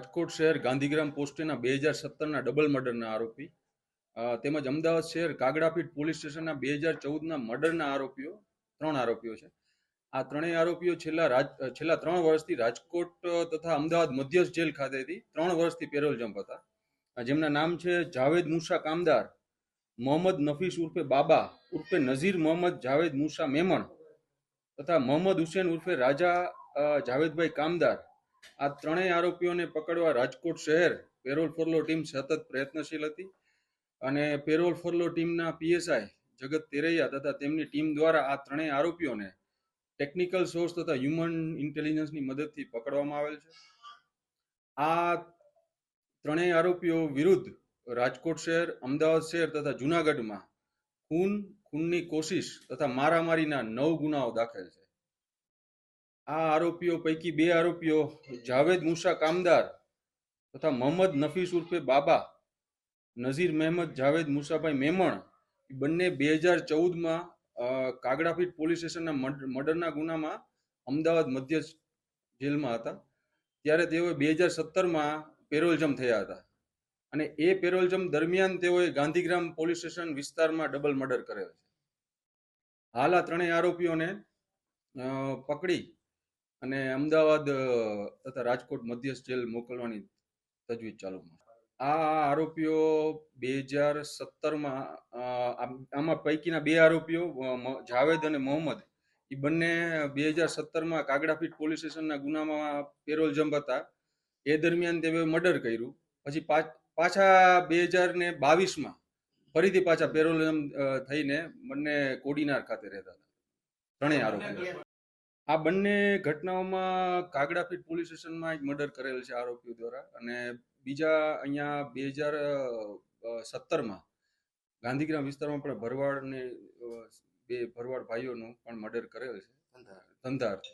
રાજકોટ શહેર ગાંધીગ્રામ પોસ્ટેના બે હજાર સત્તરના ડબલ મર્ડરના આરોપી તેમજ અમદાવાદ શહેર કાગડાપીઠ પોલીસ સ્ટેશનના બે હજાર ચૌદના મર્ડરના આરોપીઓ, ત્રણ આરોપીઓ છે. આ ત્રણેય આરોપીઓ છેલ્લા છેલ્લા ત્રણ વર્ષથી રાજકોટ તથા અમદાવાદ મધ્યસ્થ જેલ ખાતેથી ત્રણ વર્ષથી પેરોલ જમ્પ હતા. જેમના નામ છે જાવેદ મુસા કામદાર, મોહમ્મદ નફીસ ઉર્ફે બાબા, ઉર્ફે નઝીર મોહમ્મદ જાવેદ મુસા મેમણ, તથા મોહમ્મદ હુસેન ઉર્ફે રાજા જાવેદભાઈ કામદાર આ ત્રણેય આરોપીઓને પકડવા રાજકોટ શહેર પેરોલ ફોરલો ટીમ સતત પ્રયત્નશીલ હતી અને પેરોલ ફોરલો ટીમના પીએસઆઈ જગત તેરૈયા તથા તેમની ટીમ દ્વારા આ ત્રણેય આરોપીઓને ટેકનિકલ સોર્સ તથા હ્યુમન ઇન્ટેલિજન્સની મદદથી પકડવામાં આવેલ છે. આ ત્રણેય આરોપીઓ વિરુદ્ધ રાજકોટ શહેર, અમદાવાદ શહેર તથા જુનાગઢમાં ખૂન, ખૂનની કોશિશ તથા મારામારીના નવ ગુનાઓ દાખલ છે. આ આરોપીઓ પૈકી બે આરોપીઓ જાવેદ મુસા કામદાર તથા મોહમ્મદ નફીસ ઉર્ફે બાબા, નઝીર મહેમદ, જાવેદ મુસાભાઈ મેમણ બંને બે હજાર ચૌદમાં કાગડાપીઠ પોલીસ સ્ટેશનના મર્ડરના ગુનામાં અમદાવાદ મધ્ય જેલમાં હતા. ત્યારે તેઓએ બે હજાર સત્તરમાં પેરોલજમ થયા હતા અને એ પેરોલજમ દરમિયાન તેઓએ ગાંધીગ્રામ પોલીસ સ્ટેશન વિસ્તારમાં ડબલ મર્ડર કરેલ છે. હાલ આ ત્રણેય આરોપીઓને પકડી અને અમદાવાદ તથા રાજકોટ મધ્યસ્થ જેલ મોકલવાની તજવીજ ચાલુમાં. આ આરોપીઓ બે હજાર સત્તરમાં આમાં પૈકીના બે આરોપીઓ જાવેદ અને મોહમ્મદ એ બંને બે હજાર સત્તરમાં કાગડાપીઠ પોલીસ સ્ટેશનના ગુનામાં પેરોલ જમ્પ હતા એ દરમિયાન તેઓએ મર્ડર કર્યું. પછી પાછ- પાછા બે હજાર ને બાવીસમાં ફરીથી પાછા પેરોલ જમ્પ થઈને બંને કોડીનાર ખાતે રહેતા હતા. ત્રણેય આરોપીઓ. આ બંને ઘટનાઓમાં કાગડાપીઠ પોલીસ સ્ટેશનમાં એક મર્ડર કરેલ છે આરોપીઓ દ્વારા અને બીજા અહીંયા બે હજાર સત્તરમાં ગાંધીગ્રામ વિસ્તારમાં પણ ભરવાડ ને બે ભરવાડ ભાઈઓનું પણ મર્ડર કરેલ છે. ધંધાર્થે